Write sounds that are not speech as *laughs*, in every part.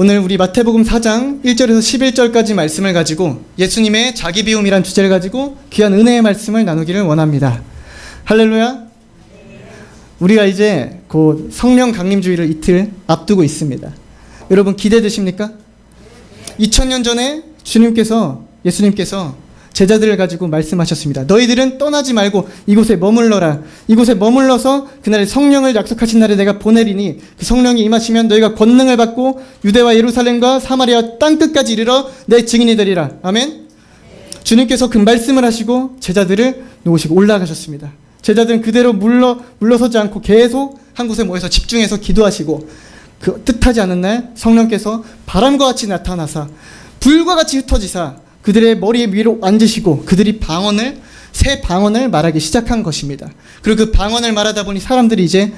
오늘 우리 마태복음 4장 1절에서 11절까지 말씀을 가지고 예수님의 자기 비움이란 주제를 가지고 귀한 은혜의 말씀을 나누기를 원합니다. 할렐루야. 우리가 이제 곧 성령 강림주의를 이틀 앞두고 있습니다. 여러분 기대되십니까? 2000년 전에 주님께서 예수님께서 제자들을 가지고 말씀하셨습니다. 너희들은 떠나지 말고 이곳에 머물러라. 이곳에 머물러서 그날에 성령을 약속하신 날에 내가 보내리니 그 성령이 임하시면 너희가 권능을 받고 유대와 예루살렘과 사마리아 땅 끝까지 이르러 내 증인이 되리라. 아멘. 주님께서 그 말씀을 하시고 제자들을 놓으시고 올라가셨습니다. 제자들은 그대로 물러 물러서지 않고 계속 한 곳에 모여서 집중해서 기도하시고 그 뜻하지 않은 날 성령께서 바람과 같이 나타나사 불과 같이 흩어지사 그들의 머리 위로 앉으시고 그들이 방언을 새 방언을 말하기 시작한 것입니다. 그리고 그 방언을 말하다 보니 사람들이 이제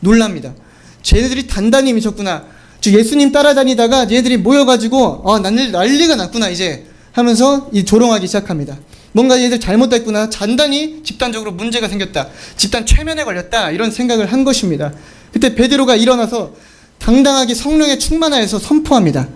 놀랍니다. 쟤네들이 단단히 미쳤구나. 저 예수님 따라다니다가 얘네들이 모여가지고 아 난리 난리가 났구나 이제 하면서 이 조롱하기 시작합니다. 뭔가 얘들 잘못됐구나. 단단히 집단적으로 문제가 생겼다. 집단 최면에 걸렸다. 이런 생각을 한 것입니다. 그때 베드로가 일어나서 당당하게 성령에 충만하여서 선포합니다.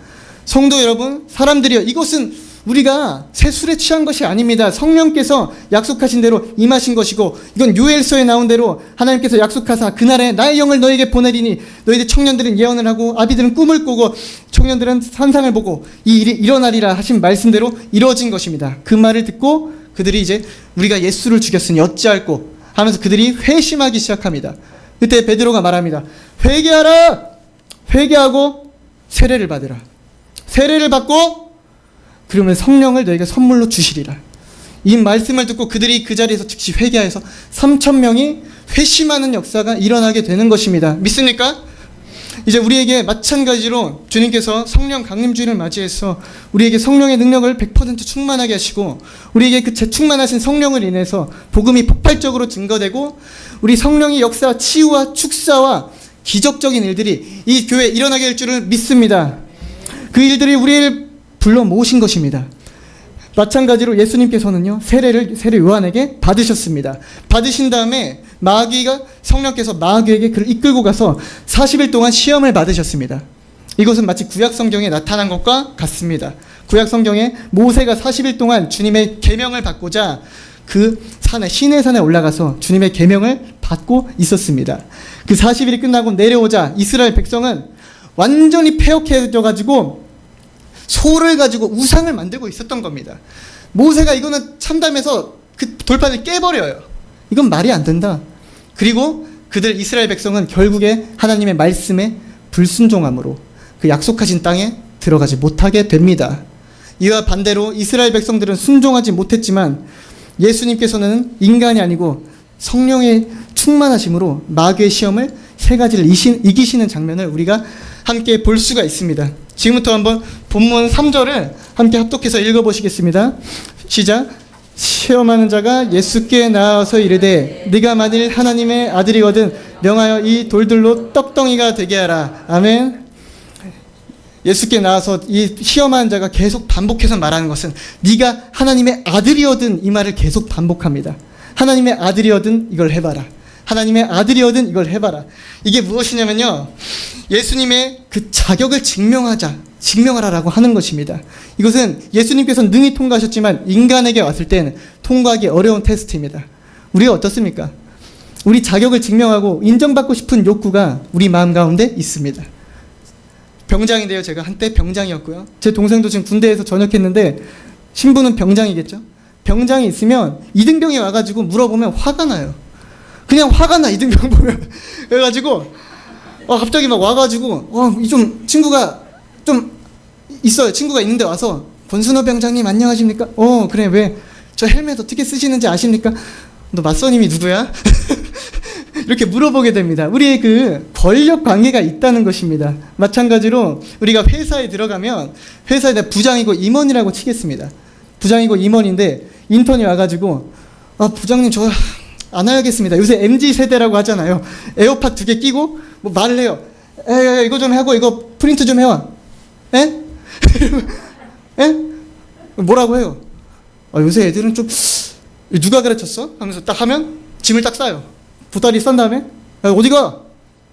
성도 여러분, 사람들이여 이것은 우리가 새 술에 취한 것이 아닙니다. 성령께서 약속하신 대로 임하신 것이고 이건 요엘서에 나온 대로 하나님께서 약속하사 그날에 나의 영을 너에게 보내리니 너희들 청년들은 예언을 하고 아비들은 꿈을 꾸고 청년들은 산상을 보고 이 일이 일어나리라 하신 말씀대로 이루어진 것입니다. 그 말을 듣고 그들이 이제 우리가 예수를 죽였으니 어찌할꼬 하면서 그들이 회심하기 시작합니다. 그때 베드로가 말합니다. 회개하라! 회개하고 세례를 받으라. 세례를 받고 그러면 성령을 너에게 선물로 주시리라. 이 말씀을 듣고 그들이 그 자리에서 즉시 회개하여서 3천 명이 회심하는 역사가 일어나게 되는 것입니다. 믿습니까? 이제 우리에게 마찬가지로 주님께서 성령 강림주의를 맞이해서 우리에게 성령의 능력을 100% 충만하게 하시고 우리에게 그 재충만하신 성령을 인해서 복음이 폭발적으로 증거되고 우리 성령의 역사, 치유와 축사와 기적적인 일들이 이 교회에 일어나게 될 줄을 믿습니다. 그 일들이 우리를 불러 모으신 것입니다. 마찬가지로 예수님께서는요 세례를 세례 요한에게 받으셨습니다. 받으신 다음에 마귀가 성령께서 마귀에게 그를 이끌고 가서 40일 동안 시험을 받으셨습니다. 이것은 마치 구약 성경에 나타난 것과 같습니다. 구약 성경에 모세가 40일 동안 주님의 계명을 받고자 그 산에 시내 산에 올라가서 주님의 계명을 받고 있었습니다. 그 40일이 끝나고 내려오자 이스라엘 백성은 완전히 폐역해져 가지고 소를 가지고 우상을 만들고 있었던 겁니다. 모세가 이거는 참담해서 그 돌판을 깨버려요. 이건 말이 안 된다. 그리고 그들 이스라엘 백성은 결국에 하나님의 말씀에 불순종함으로 그 약속하신 땅에 들어가지 못하게 됩니다. 이와 반대로 이스라엘 백성들은 순종하지 못했지만 예수님께서는 인간이 아니고 성령의 충만하심으로 마귀의 시험을 세 가지를 이기시는 장면을 우리가 함께 볼 수가 있습니다. 지금부터 한번 본문 3절을 함께 합독해서 읽어보시겠습니다. 시작. 시험하는 자가 예수께 나와서 이르되 네가 만일 하나님의 아들이거든 명하여 이 돌들로 떡덩이가 되게 하라. 아멘. 예수께 나와서 이 시험하는 자가 계속 반복해서 말하는 것은 네가 하나님의 아들이거든 이 말을 계속 반복합니다. 하나님의 아들이거든 이걸 해봐라. 하나님의 아들이거든 이걸 해봐라. 이게 무엇이냐면요. 예수님의 그 자격을 증명하자, 증명하라라고 하는 것입니다. 이것은 예수님께서 능히 통과하셨지만 인간에게 왔을 때는 통과하기 어려운 테스트입니다. 우리가 어떻습니까? 우리 자격을 증명하고 인정받고 싶은 욕구가 우리 마음 가운데 있습니다. 병장인데요. 제가 한때 병장이었고요. 제 동생도 지금 군대에서 전역했는데 신부는 병장이겠죠. 병장이 있으면 이등병이 와가지고 물어보면 화가 나요. 그냥 화가 나 이등병 보면. *laughs* 그래가지고 어, 갑자기 막 와가지고 어좀 친구가 좀 있어요. 친구가 있는데 와서 권순호 병장님 안녕하십니까? 어 그래 왜 저 헬멧 어떻게 쓰시는지 아십니까? 너 맞선님이 누구야? *laughs* 이렇게 물어보게 됩니다. 우리의 그 권력 관계가 있다는 것입니다. 마찬가지로 우리가 회사에 들어가면 회사에 부장이고 임원이라고 치겠습니다. 부장이고 임원인데 인턴이 와가지고 아 부장님 저 안 하겠습니다. 요새 MZ 세대라고 하잖아요. 에어팟 두 개 끼고 뭐 말을 해요. 에, 에 이거 좀 하고 이거 프린트 좀 해와. 에? *laughs* 에? 뭐라고 해요? 아, 요새 애들은 좀 누가 가르쳤어? 하면서 딱 하면 짐을 딱 싸요. 보따리 싼 다음에 야, 어디가?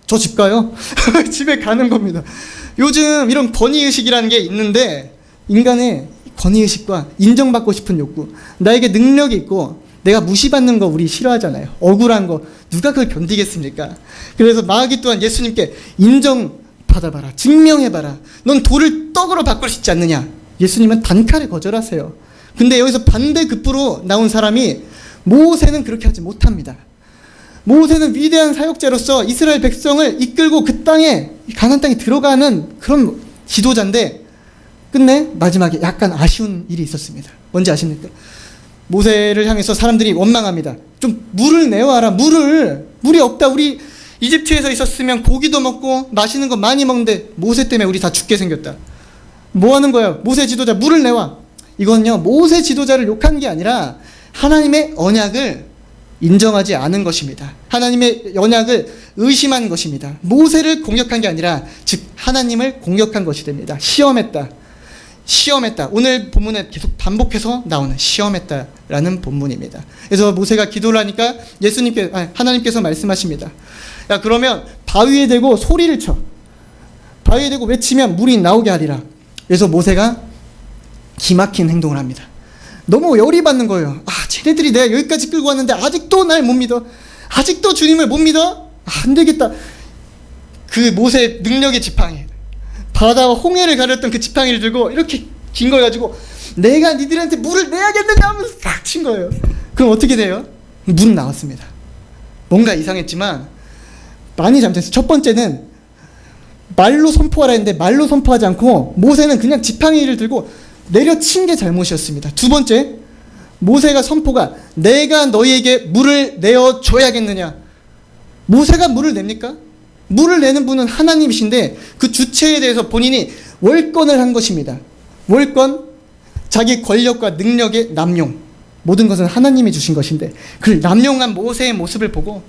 저 집 가요. *laughs* 집에 가는 겁니다. 요즘 이런 권위 의식이라는 게 있는데 인간의 권위 의식과 인정받고 싶은 욕구 나에게 능력이 있고 내가 무시받는 거 우리 싫어하잖아요. 억울한 거 누가 그걸 견디겠습니까? 그래서 마귀 또한 예수님께 인정받아봐라 증명해봐라. 넌 돌을 떡으로 바꿀 수 있지 않느냐? 예수님은 단칼에 거절하세요. 근데 여기서 반대급부로 나온 사람이 모세는 그렇게 하지 못합니다. 모세는 위대한 사역자로서 이스라엘 백성을 이끌고 그 땅에 가나안 땅에 들어가는 그런 지도자인데 끝내 마지막에 약간 아쉬운 일이 있었습니다. 뭔지 아십니까? 모세를 향해서 사람들이 원망합니다. 좀 물을 내와라. 물을 물이 없다. 우리 이집트에서 있었으면 고기도 먹고 맛있는 거 많이 먹는데 모세 때문에 우리 다 죽게 생겼다. 뭐 하는 거야? 모세 지도자 물을 내와. 이건요. 모세 지도자를 욕한 게 아니라 하나님의 언약을 인정하지 않은 것입니다. 하나님의 언약을 의심한 것입니다. 모세를 공격한 게 아니라 즉 하나님을 공격한 것이 됩니다. 시험했다. 시험했다. 오늘 본문에 계속 반복해서 나오는 시험했다라는 본문입니다. 그래서 모세가 기도를 하니까 예수님께 아니, 하나님께서 말씀하십니다. 야 그러면 바위에 대고 소리를 쳐. 바위에 대고 외치면 물이 나오게 하리라. 그래서 모세가 기막힌 행동을 합니다. 너무 열이 받는 거예요. 아, 쟤네들이 내가 여기까지 끌고 왔는데 아직도 날 못 믿어. 아직도 주님을 못 믿어? 아, 안 되겠다. 그 모세 능력의 지팡이. 바다와 홍해를 가렸던 그 지팡이를 들고 이렇게 긴 걸 가지고 내가 니들한테 물을 내야겠느냐 하면서 딱친 거예요. 그럼 어떻게 돼요? 물은 나왔습니다. 뭔가 이상했지만 많이 잘못했어요. 첫 번째는 말로 선포하라 했는데 말로 선포하지 않고 모세는 그냥 지팡이를 들고 내려친 게 잘못이었습니다. 두 번째, 모세가 선포가 내가 너희에게 물을 내어 줘야겠느냐? 모세가 물을 냅니까? 물을 내는 분은 하나님이신데 그 주체에 대해서 본인이 월권을 한 것입니다. 월권, 자기 권력과 능력의 남용. 모든 것은 하나님이 주신 것인데 그 남용한 모세의 모습을 보고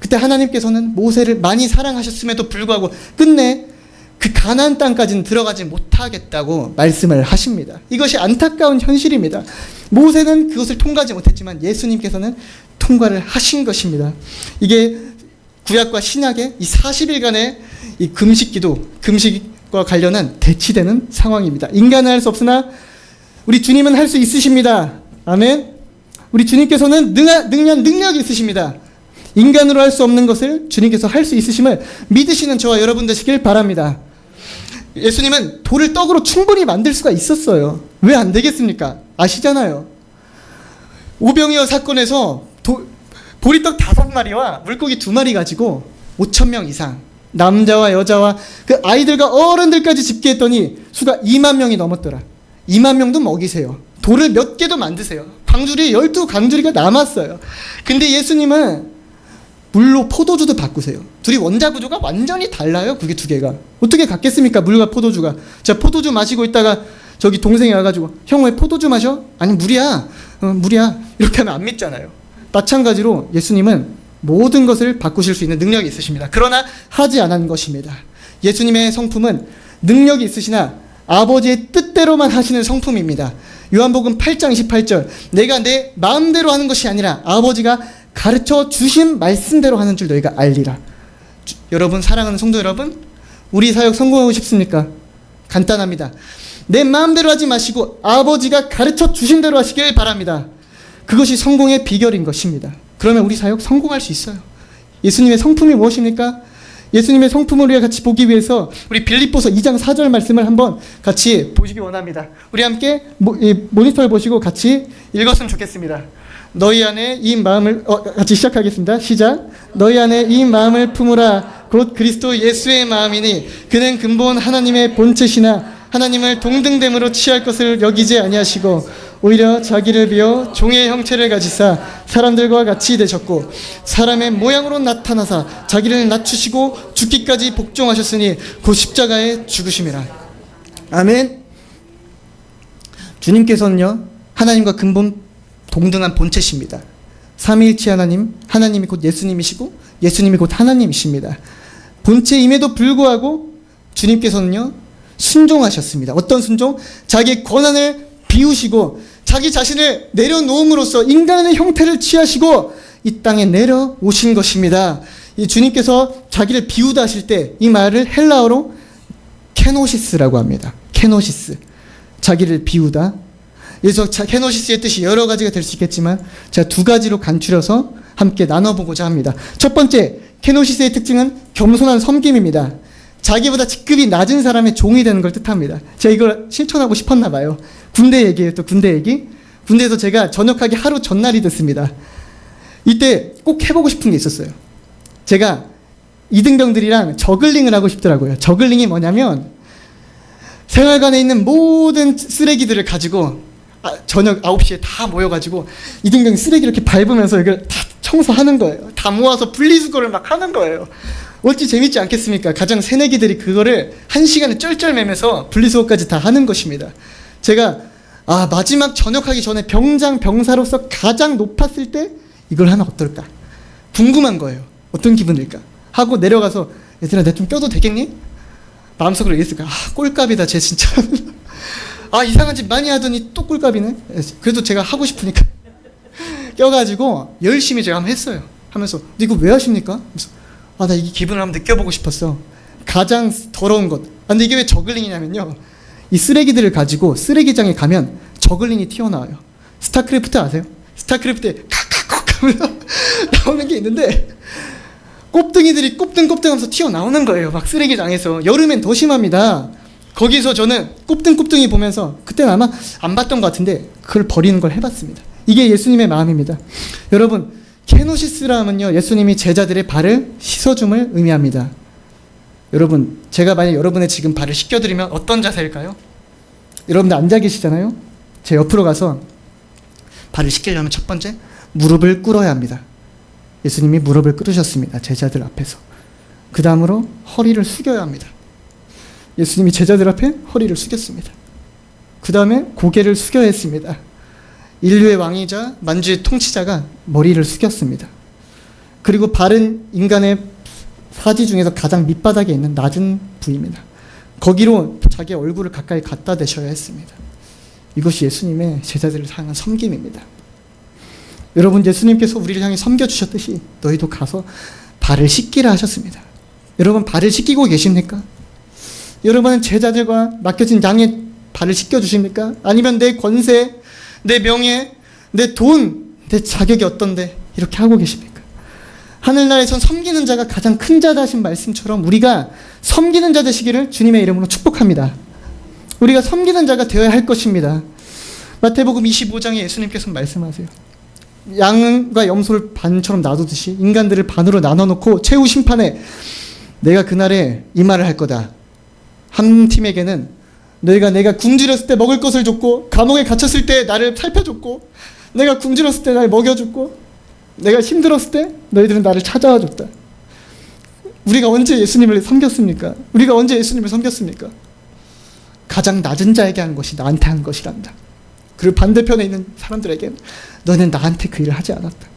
그때 하나님께서는 모세를 많이 사랑하셨음에도 불구하고 끝내 그 가나안 땅까지는 들어가지 못하겠다고 말씀을 하십니다. 이것이 안타까운 현실입니다. 모세는 그것을 통과하지 못했지만 예수님께서는 통과를 하신 것입니다. 이게 구약과 신약의 이 40일간의 이 금식 기도, 금식과 관련한 대치되는 상황입니다. 인간은 할 수 없으나 우리 주님은 할 수 있으십니다. 아멘. 우리 주님께서는 능한, 능한 능력이 있으십니다. 인간으로 할 수 없는 것을 주님께서 할 수 있으심을 믿으시는 저와 여러분 되시길 바랍니다. 예수님은 돌을 떡으로 충분히 만들 수가 있었어요. 왜 안 되겠습니까? 아시잖아요. 오병이어 사건에서 도, 보리떡 다섯 마리와 물고기 두 마리 가지고 5천 명 이상 남자와 여자와 그 아이들과 어른들까지 집계했더니 수가 2만 명이 넘었더라. 2만 명도 먹이세요. 돌을 몇 개도 만드세요. 광주리에 12 광주리가 남았어요. 근데 예수님은 물로 포도주도 바꾸세요. 둘이 원자 구조가 완전히 달라요. 그게 두 개가. 어떻게 같겠습니까? 물과 포도주가. 자, 포도주 마시고 있다가 저기 동생이 와가지고 형 왜 포도주 마셔? 아니 물이야. 어, 물이야. 이렇게 하면 안 믿잖아요. 마찬가지로 예수님은 모든 것을 바꾸실 수 있는 능력이 있으십니다. 그러나 하지 않은 것입니다. 예수님의 성품은 능력이 있으시나 아버지의 뜻대로만 하시는 성품입니다. 요한복음 8장 28절 내가 내 마음대로 하는 것이 아니라 아버지가 가르쳐 주신 말씀대로 하는 줄 너희가 알리라. 주, 여러분 사랑하는 성도 여러분, 우리 사역 성공하고 싶습니까? 간단합니다. 내 마음대로 하지 마시고 아버지가 가르쳐 주신 대로 하시길 바랍니다. 그것이 성공의 비결인 것입니다. 그러면 우리 사역 성공할 수 있어요. 예수님의 성품이 무엇입니까? 예수님의 성품을 우리가 같이 보기 위해서 우리 빌립보서 2장 4절 말씀을 한번 같이 보시기 원합니다. 우리 함께 모, 이, 모니터를 보시고 같이 읽었으면 좋겠습니다. 너희 안에 이 마음을 어, 같이 시작하겠습니다. 시작. 너희 안에 이 마음을 품으라. 곧 그리스도 예수의 마음이니 그는 근본 하나님의 본체시나 하나님을 동등됨으로 취할 것을 여기지 아니하시고 오히려 자기를 비어 종의 형체를 가지사 사람들과 같이 되셨고 사람의 모양으로 나타나사 자기를 낮추시고 죽기까지 복종하셨으니 곧 십자가에 죽으심이라. 아멘. 주님께서는요 하나님과 근본 동등한 본체십니다. 삼위일체 하나님, 하나님이 곧 예수님이시고 예수님이 곧 하나님이십니다. 본체임에도 불구하고 주님께서는요 순종하셨습니다. 어떤 순종? 자기 권한을 비우시고 자기 자신을 내려놓음으로써 인간의 형태를 취하시고 이 땅에 내려오신 것입니다. 이 주님께서 자기를 비우다 하실 때 이 말을 헬라어로 케노시스라고 합니다. 케노시스. 자기를 비우다. 그래서 자- 케노시스의 뜻이 여러 가지가 될 수 있겠지만 제가 두 가지로 간추려서 함께 나눠보고자 합니다. 첫 번째, 케노시스의 특징은 겸손한 섬김입니다. 자기보다 직급이 낮은 사람의 종이 되는 걸 뜻합니다. 제가 이걸 실천하고 싶었나 봐요. 군대 얘기예요, 또 군대 얘기. 군대에서 제가 전역하기 하루 전날이 됐습니다. 이때 꼭 해보고 싶은 게 있었어요. 제가 이등병들이랑 저글링을 하고 싶더라고요. 저글링이 뭐냐면 생활관에 있는 모든 쓰레기들을 가지고 아, 저녁 9시에 다 모여가지고 이등병이 쓰레기 이렇게 밟으면서 이걸 다 청소하는 거예요. 다 모아서 분리수거를 막 하는 거예요. 어찌 재밌지 않겠습니까? 가장 새내기들이 그거를 한 시간에 쩔쩔매면서 분리수거까지 다 하는 것입니다. 제가 아 마지막 전역하기 전에 병장 병사로서 가장 높았을 때 이걸 하면 어떨까? 궁금한 거예요. 어떤 기분일까? 하고 내려가서 얘들아 내 좀 껴도 되겠니? 마음속으로 이랬을까? 아 꼴값이다 쟤 진짜. *laughs* 아 이상한 짓 많이 하더니 또 꼴값이네. 그래도 제가 하고 싶으니까 *laughs* 껴가지고 열심히 제가 한번 했어요. 하면서 이거 왜 하십니까? 그래서 아 나 이 기분을 한번 느껴보고 싶었어. 가장 더러운 것. 아, 근데 이게 왜 저글링이냐면요. 이 쓰레기들을 가지고 쓰레기장에 가면 저글링이 튀어나와요. 스타크래프트 아세요? 스타크래프트에 칵칵칵 하면서 *laughs* 나오는 게 있는데 꼽등이들이 꼽등꼽등 하면서 튀어나오는 거예요. 막 쓰레기장에서. 여름엔 더 심합니다. 거기서 저는 꼽등꼽등이 보면서 그때는 아마 안 봤던 것 같은데 그걸 버리는 걸 해봤습니다. 이게 예수님의 마음입니다. 여러분 케노시스라면요 예수님이 제자들의 발을 씻어줌을 의미합니다. 여러분 제가 만약 여러분의 지금 발을 씻겨드리면 어떤 자세일까요? 여러분들 앉아 계시잖아요. 제 옆으로 가서 발을 씻기려면 첫 번째 무릎을 꿇어야 합니다. 예수님이 무릎을 꿇으셨습니다. 제자들 앞에서. 그 다음으로 허리를 숙여야 합니다. 예수님이 제자들 앞에 허리를 숙였습니다. 그 다음에 고개를 숙여야 했습니다. 인류의 왕이자 만주의 통치자가 머리를 숙였습니다. 그리고 발은 인간의 사지 중에서 가장 밑바닥에 있는 낮은 부위입니다. 거기로 자기 얼굴을 가까이 갖다 대셔야 했습니다. 이것이 예수님의 제자들을 향한 섬김입니다. 여러분 예수님께서 우리를 향해 섬겨 주셨듯이 너희도 가서 발을 씻기라 하셨습니다. 여러분 발을 씻기고 계십니까? 여러분은 제자들과 맡겨진 양의 발을 씻겨 주십니까? 아니면 내 권세, 내 명예, 내 돈, 내 자격이 어떤데 이렇게 하고 계십니까? 하늘나라에선 섬기는 자가 가장 큰 자다신 말씀처럼 우리가 섬기는 자 되시기를 주님의 이름으로 축복합니다. 우리가 섬기는 자가 되어야 할 것입니다. 마태복음 25장에 예수님께서 말씀하세요. 양과 염소를 반처럼 놔두듯이 인간들을 반으로 나눠놓고 최후 심판에 내가 그날에 이 말을 할 거다. 한 팀에게는 너희가 내가 굶주렸을 때 먹을 것을 줬고 감옥에 갇혔을 때 나를 살펴줬고 내가 굶주렸을 때날 먹여줬고 내가 힘들었을 때 너희들은 나를 찾아와 줬다. 우리가 언제 예수님을 섬겼습니까? 우리가 언제 예수님을 섬겼습니까? 가장 낮은 자에게 한 것이 나한테 한 것이란다. 그리고 반대편에 있는 사람들에게는 너는 나한테 그 일을 하지 않았다.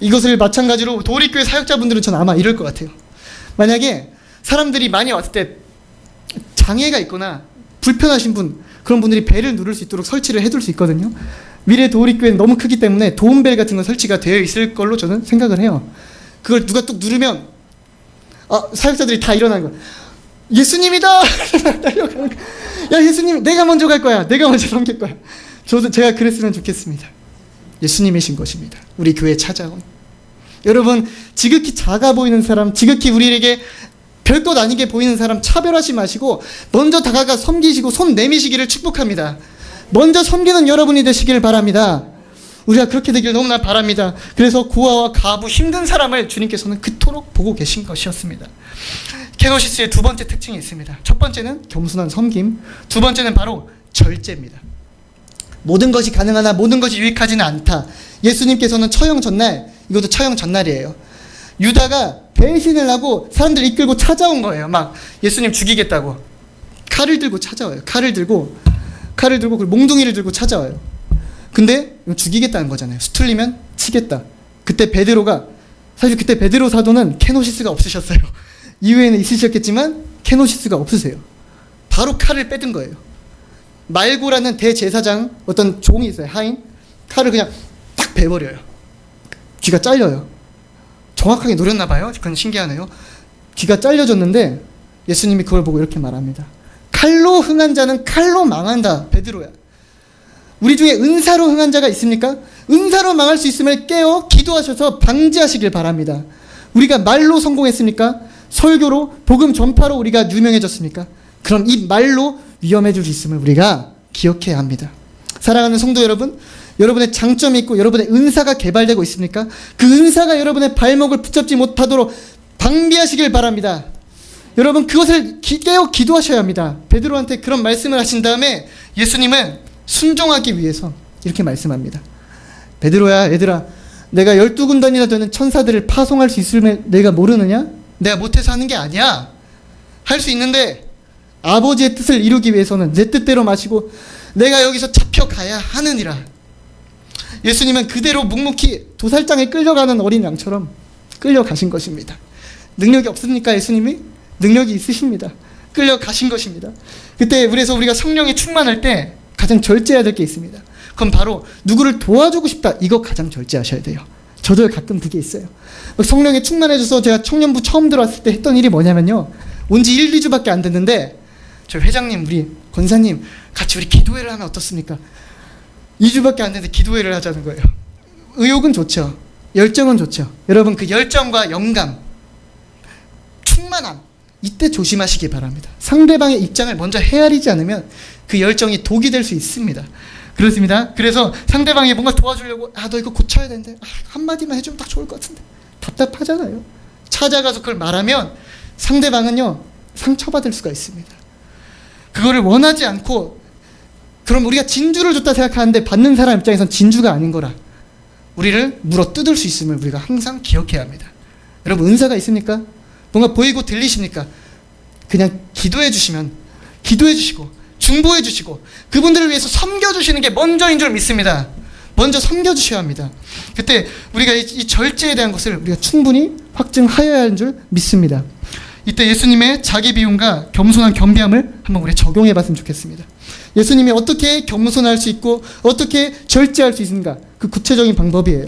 이것을 마찬가지로 도리교회 사역자분들은 전 아마 이럴 것 같아요. 만약에 사람들이 많이 왔을 때 장애가 있거나 불편하신 분 그런 분들이 벨을 누를 수 있도록 설치를 해둘 수 있거든요. 미래 도우리교회는 너무 크기 때문에 도움벨 같은 건 설치가 되어 있을 걸로 저는 생각을 해요. 그걸 누가 뚝 누르면 아 사역자들이 다 일어나는 거야. 예수님이다. *laughs* 야 예수님 내가 먼저 갈 거야. 내가 먼저 섬길 거야. 저도 제가 그랬으면 좋겠습니다. 예수님이신 것입니다. 우리 교회 찾아온 여러분 지극히 작아 보이는 사람, 지극히 우리에게 별것 아니게 보이는 사람 차별하지 마시고 먼저 다가가 섬기시고 손 내미시기를 축복합니다. 먼저 섬기는 여러분이 되시기를 바랍니다. 우리가 그렇게 되길 너무나 바랍니다. 그래서 고아와 가부 힘든 사람을 주님께서는 그토록 보고 계신 것이었습니다. 케노시스의 두 번째 특징이 있습니다. 첫 번째는 겸손한 섬김, 두 번째는 바로 절제입니다. 모든 것이 가능하나 모든 것이 유익하지는 않다. 예수님께서는 처형 전날, 이것도 처형 전날이에요. 유다가 배신을 하고 사람들 이끌고 찾아온 거예요. 막 예수님 죽이겠다고. 칼을 들고 찾아와요. 칼을 들고 칼을 들고 그리고 몽둥이를 들고 찾아와요. 근데 죽이겠다는 거잖아요. 수틀리면 치겠다. 그때 베드로가 사실 그때 베드로 사도는 케노시스가 없으셨어요. *laughs* 이후에는 있으셨겠지만 케노시스가 없으세요. 바로 칼을 빼든 거예요. 말고라는 대제사장 어떤 종이 있어요. 하인 칼을 그냥 딱 베버려요. 귀가 잘려요. 정확하게 노렸나 봐요. 그건 신기하네요. 귀가 잘려졌는데 예수님이 그걸 보고 이렇게 말합니다. 칼로 흥한 자는 칼로 망한다. 베드로야. 우리 중에 은사로 흥한 자가 있습니까? 은사로 망할 수 있음을 깨어 기도하셔서 방지하시길 바랍니다. 우리가 말로 성공했습니까? 설교로 복음 전파로 우리가 유명해졌습니까? 그럼 이 말로 위험해질 수 있음을 우리가 기억해야 합니다. 사랑하는 성도 여러분, 여러분의 장점이 있고 여러분의 은사가 개발되고 있습니까? 그 은사가 여러분의 발목을 붙잡지 못하도록 방비하시길 바랍니다. 여러분 그것을 기, 깨어 기도하셔야 합니다. 베드로한테 그런 말씀을 하신 다음에 예수님은 순종하기 위해서 이렇게 말씀합니다. 베드로야, 얘들아, 내가 열두 군단이나 되는 천사들을 파송할 수 있음을 내가 모르느냐? 내가 못해서 하는 게 아니야. 할 수 있는데 아버지의 뜻을 이루기 위해서는 내 뜻대로 마시고 내가 여기서 잡혀가야 하느니라. 예수님은 그대로 묵묵히 도살장에 끌려가는 어린 양처럼 끌려가신 것입니다. 능력이 없습니까, 예수님이? 능력이 있으십니다. 끌려가신 것입니다. 그때 그래서 우리가 성령에 충만할 때 가장 절제해야 될 게 있습니다. 그럼 바로 누구를 도와주고 싶다. 이거 가장 절제하셔야 돼요. 저도 가끔 그게 있어요. 성령에 충만해져서 제가 청년부 처음 들어왔을 때 했던 일이 뭐냐면요. 온 지 1, 2주밖에 안 됐는데 저 회장님, 우리 권사님 같이 우리 기도회를 하면 어떻습니까? 2주밖에 안 됐는데 기도회를 하자는 거예요. 의욕은 좋죠. 열정은 좋죠. 여러분 그 열정과 영감, 충만함 이때 조심하시기 바랍니다. 상대방의 입장을 먼저 헤아리지 않으면 그 열정이 독이 될 수 있습니다. 그렇습니다. 그래서 상대방이 뭔가 도와주려고 아 너 이거 고쳐야 되는데 아, 한마디만 해주면 딱 좋을 것 같은데 답답하잖아요. 찾아가서 그걸 말하면 상대방은요 상처받을 수가 있습니다. 그거를 원하지 않고 그럼 우리가 진주를 줬다 생각하는데 받는 사람 입장에선 진주가 아닌 거라 우리를 물어 뜯을 수 있음을 우리가 항상 기억해야 합니다. 여러분 은사가 있습니까? 뭔가 보이고 들리십니까? 그냥 기도해 주시면 기도해 주시고 중보해 주시고 그분들을 위해서 섬겨 주시는 게 먼저인 줄 믿습니다. 먼저 섬겨 주셔야 합니다. 그때 우리가 이, 이 절제에 대한 것을 우리가 충분히 확증하여야 하는 줄 믿습니다. 이때 예수님의 자기 비움과 겸손한 겸비함을 한번 우리 적용해 봤으면 좋겠습니다. 예수님이 어떻게 겸손할 수 있고 어떻게 절제할 수 있는가 그 구체적인 방법이에요.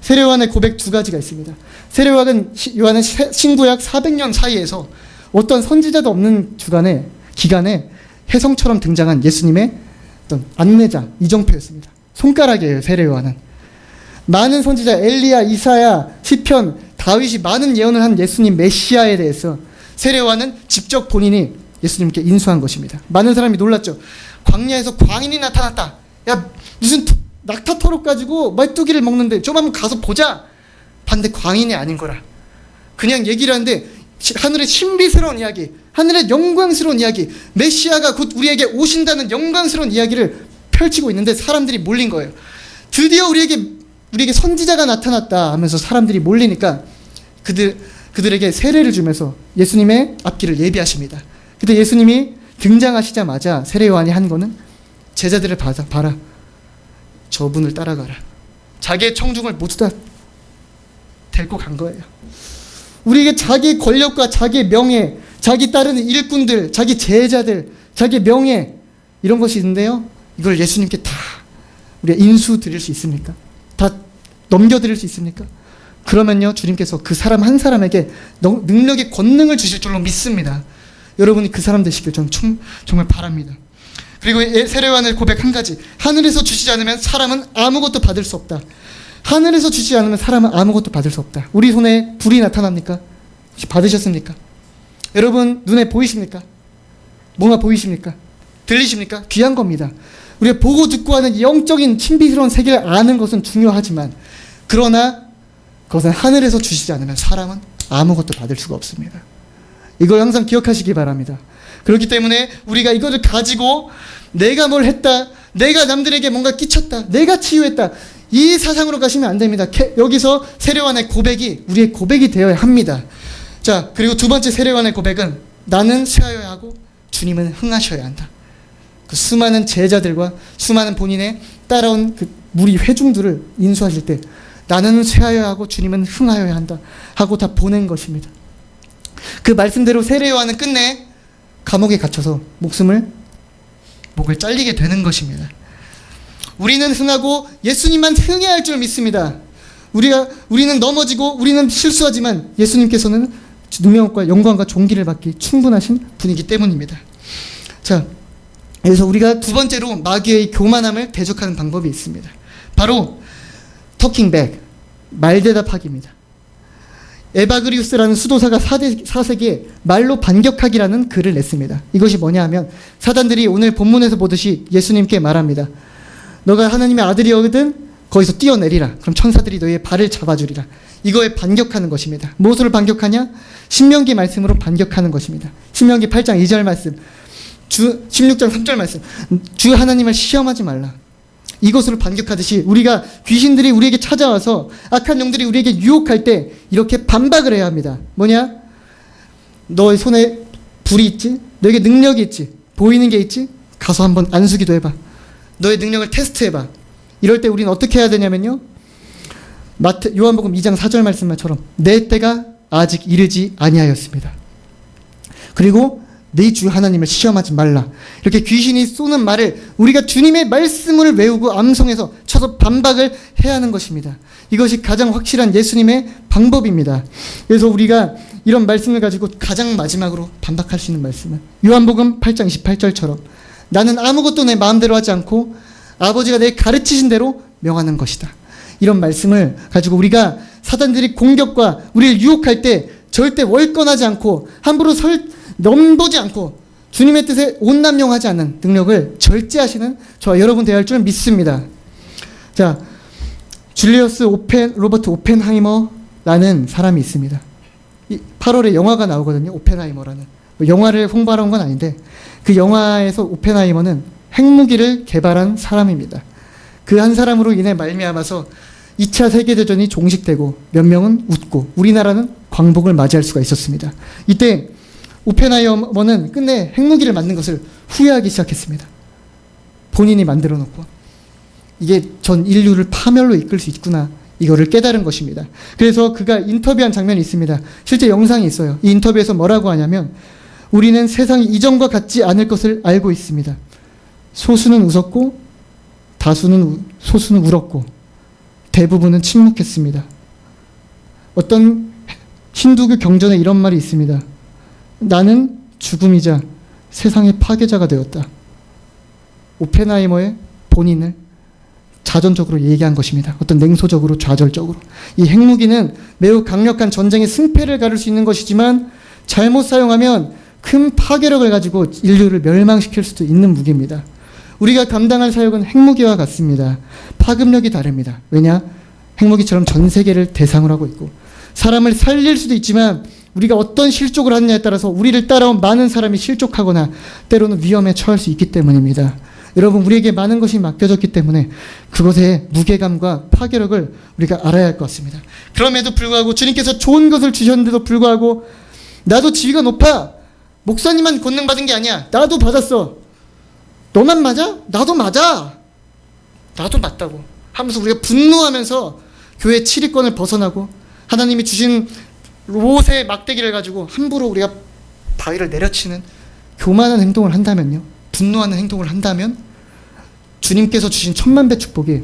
세례요한의 고백 두 가지가 있습니다. 세례요한은 시- 요한은 세- 신구약 400년 사이에서 어떤 선지자도 없는 주간에 기간에 혜성처럼 등장한 예수님의 어떤 안내자 이정표였습니다. 손가락이에요 세례요한은. 많은 선지자 엘리야, 이사야, 시편, 다윗이 많은 예언을 한 예수님 메시아에 대해서 세례요한은 직접 본인이 예수님께 인수한 것입니다. 많은 사람이 놀랐죠. 광야에서 광인이 나타났다. 야 무슨 토- 낙타 토록 가지고 말뚝이를 먹는데 좀 한번 가서 보자. 반대 광인이 아닌 거라. 그냥 얘기를 하는데 시- 하늘의 신비스러운 이야기, 하늘의 영광스러운 이야기, 메시아가 곧 우리에게 오신다는 영광스러운 이야기를 펼치고 있는데 사람들이 몰린 거예요. 드디어 우리에게 우리에게 선지자가 나타났다 하면서 사람들이 몰리니까 그들 그들에게 세례를 주면서 예수님의 앞길을 예비하십니다. 그때 예수님이 등장하시자마자 세례 요한이 한 거는 제자들을 봐라, 봐라. 저분을 따라가라. 자기의 청중을 모두 다 데리고 간 거예요. 우리에게 자기 권력과 자기 명예, 자기 따르는 일꾼들, 자기 제자들, 자기 명예 이런 것이 있는데요. 이걸 예수님께 다 우리가 인수 드릴 수 있습니까? 다 넘겨 드릴 수 있습니까? 그러면요, 주님께서 그 사람 한 사람에게 능- 능력의 권능을 주실 줄로 믿습니다. 여러분이 그 사람 되시길 저는 총- 정말 바랍니다. 그리고 예- 세례요한의 고백 한 가지. 하늘에서 주시지 않으면 사람은 아무것도 받을 수 없다. 하늘에서 주시지 않으면 사람은 아무것도 받을 수 없다. 우리 손에 불이 나타납니까? 혹시 받으셨습니까? 여러분 눈에 보이십니까? 뭔가 보이십니까? 들리십니까? 귀한 겁니다. 우리가 보고 듣고 하는 이 영적인 신비스러운 세계를 아는 것은 중요하지만 그러나 그것은 하늘에서 주시지 않으면 사람은 아무것도 받을 수가 없습니다. 이걸 항상 기억하시기 바랍니다. 그렇기 때문에 우리가 이것을 가지고 내가 뭘 했다, 내가 남들에게 뭔가 끼쳤다, 내가 치유했다, 이 사상으로 가시면 안 됩니다. 캐- 여기서 세례관의 고백이 우리의 고백이 되어야 합니다. 자, 그리고 두 번째 세례관의 고백은 나는 쇠하여야 하고 주님은 흥하셔야 한다. 그 수많은 제자들과 수많은 본인의 따라온 그 무리 회중들을 인수하실 때 나는 쇠하여야 하고 주님은 흥하여야 한다 하고 다 보낸 것입니다. 그 말씀대로 세례요한은 끝내 감옥에 갇혀서 목숨을 목을 잘리게 되는 것입니다. 우리는 흥하고 예수님만 흥해야 할 줄 믿습니다. 우리가 우리는 넘어지고 우리는 실수하지만 예수님께서는 누명과 영광과 존귀를 받기 충분하신 분이기 때문입니다. 자, 그래서 우리가 두 번째로 마귀의 교만함을 대적하는 방법이 있습니다. 바로 터킹백, 말대답하기입니다. 에바그리우스라는 수도사가 4대, 4세기에 말로 반격하기라는 글을 냈습니다. 이것이 뭐냐 하면 사단들이 오늘 본문에서 보듯이 예수님께 말합니다. 너가 하나님의 아들이거든 거기서 뛰어내리라. 그럼 천사들이 너의 발을 잡아주리라. 이거에 반격하는 것입니다. 무엇으로 반격하냐? 신명기 말씀으로 반격하는 것입니다. 신명기 8장 2절 말씀, 주 16장 3절 말씀, 주 하나님을 시험하지 말라. 이것으로 반격하듯이 우리가 귀신들이 우리에게 찾아와서 악한 영들이 우리에게 유혹할 때 이렇게 반박을 해야 합니다. 뭐냐? 너의 손에 불이 있지? 너에게 능력이 있지? 보이는 게 있지? 가서 한번 안수기도 해봐. 너의 능력을 테스트해봐. 이럴 때 우리는 어떻게 해야 되냐면요. 마트 요한복음 2장 4절 말씀처럼 내 때가 아직 이르지 아니하였습니다. 그리고 내 주 하나님을 시험하지 말라. 이렇게 귀신이 쏘는 말을 우리가 주님의 말씀을 외우고 암송해서 쳐서 반박을 해야 하는 것입니다. 이것이 가장 확실한 예수님의 방법입니다. 그래서 우리가 이런 말씀을 가지고 가장 마지막으로 반박할 수 있는 말씀은 요한복음 8장 28절처럼 나는 아무것도 내 마음대로 하지 않고 아버지가 내 가르치신 대로 명하는 것이다. 이런 말씀을 가지고 우리가 사단들이 공격과 우리를 유혹할 때 절대 월권하지 않고 함부로 설 넘보지 않고 주님의 뜻에 온남용하지 않는 능력을 절제하시는 저와 여러분 되어야 할 줄 믿습니다. 자, 줄리어스 오펜 로버트 오펜하이머라는 사람이 있습니다. 이 8월에 영화가 나오거든요. 오펜하이머라는 뭐 영화를 홍보하는 건 아닌데 그 영화에서 오펜하이머는 핵무기를 개발한 사람입니다. 그 한 사람으로 인해 말미암아서 2차 세계대전이 종식되고 몇 명은 웃고 우리나라는 광복을 맞이할 수가 있었습니다. 이때 오펜하이머는 끝내 핵무기를 만든 것을 후회하기 시작했습니다. 본인이 만들어 놓고 이게 전 인류를 파멸로 이끌 수 있구나 이거를 깨달은 것입니다. 그래서 그가 인터뷰한 장면이 있습니다. 실제 영상이 있어요. 이 인터뷰에서 뭐라고 하냐면 우리는 세상이 이전과 같지 않을 것을 알고 있습니다. 소수는 웃었고 다수는 우- 소수는 울었고 대부분은 침묵했습니다. 어떤 힌두교 경전에 이런 말이 있습니다. 나는 죽음이자 세상의 파괴자가 되었다. 오펜하이머의 본인을 자전적으로 얘기한 것입니다. 어떤 냉소적으로 좌절적으로. 이 핵무기는 매우 강력한 전쟁의 승패를 가를 수 있는 것이지만 잘못 사용하면 큰 파괴력을 가지고 인류를 멸망시킬 수도 있는 무기입니다. 우리가 감당할 사역은 핵무기와 같습니다. 파급력이 다릅니다. 왜냐? 핵무기처럼 전 세계를 대상으로 하고 있고 사람을 살릴 수도 있지만 우리가 어떤 실족을 하느냐에 따라서 우리를 따라온 많은 사람이 실족하거나 때로는 위험에 처할 수 있기 때문입니다. 여러분 우리에게 많은 것이 맡겨졌기 때문에 그것의 무게감과 파괴력을 우리가 알아야 할 것 같습니다. 그럼에도 불구하고 주님께서 좋은 것을 주셨는데도 불구하고 나도 지위가 높아 목사님만 권능 받은 게 아니야 나도 받았어 너만 맞아? 나도 맞아 나도 맞다고 하면서 우리가 분노하면서 교회 7위권을 벗어나고 하나님이 주신 롯의 막대기를 가지고 함부로 우리가 바위를 내려치는 교만한 행동을 한다면요. 분노하는 행동을 한다면 주님께서 주신 천만 배 축복이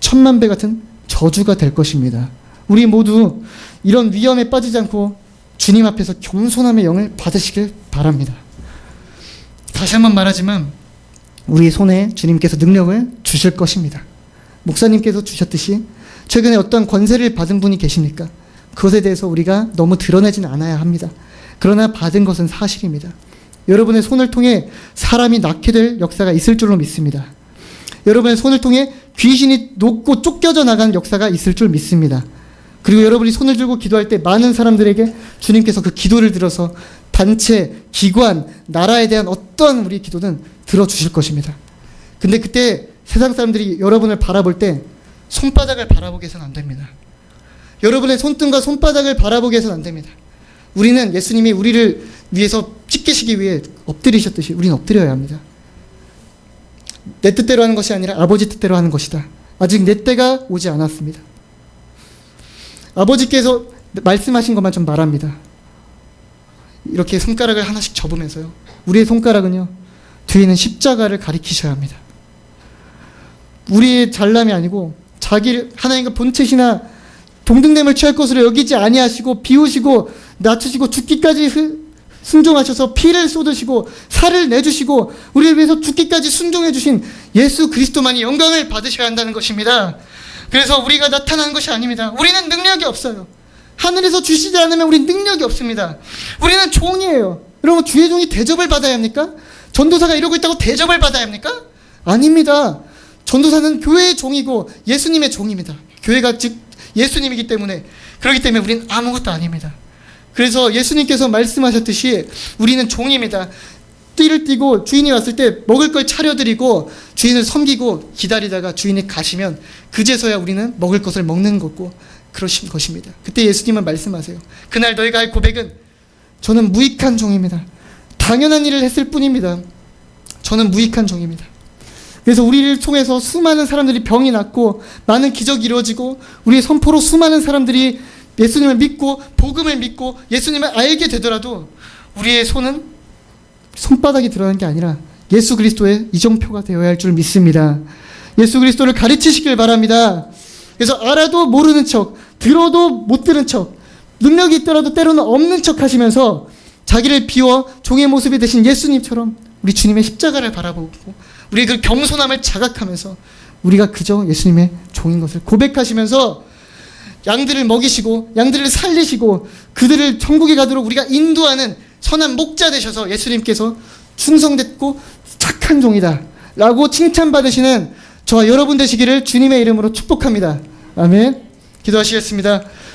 천만 배 같은 저주가 될 것입니다. 우리 모두 이런 위험에 빠지지 않고 주님 앞에서 겸손함의 영을 받으시길 바랍니다. 다시 한번 말하지만 우리 손에 주님께서 능력을 주실 것입니다. 목사님께서 주셨듯이 최근에 어떤 권세를 받은 분이 계십니까? 그것에 대해서 우리가 너무 드러내지는 않아야 합니다. 그러나 받은 것은 사실입니다. 여러분의 손을 통해 사람이 낫게 될 역사가 있을 줄로 믿습니다. 여러분의 손을 통해 귀신이 녹고 쫓겨져 나가는 역사가 있을 줄 믿습니다. 그리고 여러분이 손을 들고 기도할 때 많은 사람들에게 주님께서 그 기도를 들어서 단체, 기관, 나라에 대한 어떤 우리 기도는 들어주실 것입니다. 근데 그때 세상 사람들이 여러분을 바라볼 때 손바닥을 바라보게 해서는 안 됩니다. 여러분의 손등과 손바닥을 바라보게 해서는 안 됩니다. 우리는 예수님이 우리를 위해서 찢기시기 위해 엎드리셨듯이 우리는 엎드려야 합니다. 내 뜻대로 하는 것이 아니라 아버지 뜻대로 하는 것이다. 아직 내 때가 오지 않았습니다. 아버지께서 말씀하신 것만 좀 말합니다. 이렇게 손가락을 하나씩 접으면서요. 우리의 손가락은요. 뒤에 는 십자가를 가리키셔야 합니다. 우리의 잘남이 아니고 자기 하나님과 본체시나 동등됨을 취할 것으로 여기지 아니하시고 비우시고 낮추시고 죽기까지 흐- 순종하셔서 피를 쏟으시고 살을 내주시고 우리를 위해서 죽기까지 순종해 주신 예수 그리스도만이 영광을 받으셔야 한다는 것입니다. 그래서 우리가 나타나는 것이 아닙니다. 우리는 능력이 없어요. 하늘에서 주시지 않으면 우리는 능력이 없습니다. 우리는 종이에요. 여러분 주의 종이 대접을 받아야 합니까? 전도사가 이러고 있다고 대접을 받아야 합니까? 아닙니다. 전도사는 교회의 종이고 예수님의 종입니다. 교회가 즉 예수님이기 때문에 그렇기 때문에 우리는 아무것도 아닙니다. 그래서 예수님께서 말씀하셨듯이 우리는 종입니다. 띠를 띠고 주인이 왔을 때 먹을 걸 차려드리고 주인을 섬기고 기다리다가 주인이 가시면 그제서야 우리는 먹을 것을 먹는 거고 그러신 것입니다. 그때 예수님은 말씀하세요. 그날 너희가 할 고백은 저는 무익한 종입니다. 당연한 일을 했을 뿐입니다. 저는 무익한 종입니다. 그래서 우리를 통해서 수많은 사람들이 병이 낫고 많은 기적이 이루어지고 우리의 선포로 수많은 사람들이 예수님을 믿고 복음을 믿고 예수님을 알게 되더라도 우리의 손은 손바닥이 들어가는 게 아니라 예수 그리스도의 이정표가 되어야 할 줄 믿습니다. 예수 그리스도를 가르치시길 바랍니다. 그래서 알아도 모르는 척, 들어도 못 들은 척, 능력이 있더라도 때로는 없는 척 하시면서 자기를 비워 종의 모습이 되신 예수님처럼 우리 주님의 십자가를 바라보고 우리의 그 겸손함을 자각하면서 우리가 그저 예수님의 종인 것을 고백하시면서 양들을 먹이시고 양들을 살리시고 그들을 천국에 가도록 우리가 인도하는 선한 목자 되셔서 예수님께서 충성됐고 착한 종이다 라고 칭찬받으시는 저와 여러분 되시기를 주님의 이름으로 축복합니다. 아멘. 기도하시겠습니다.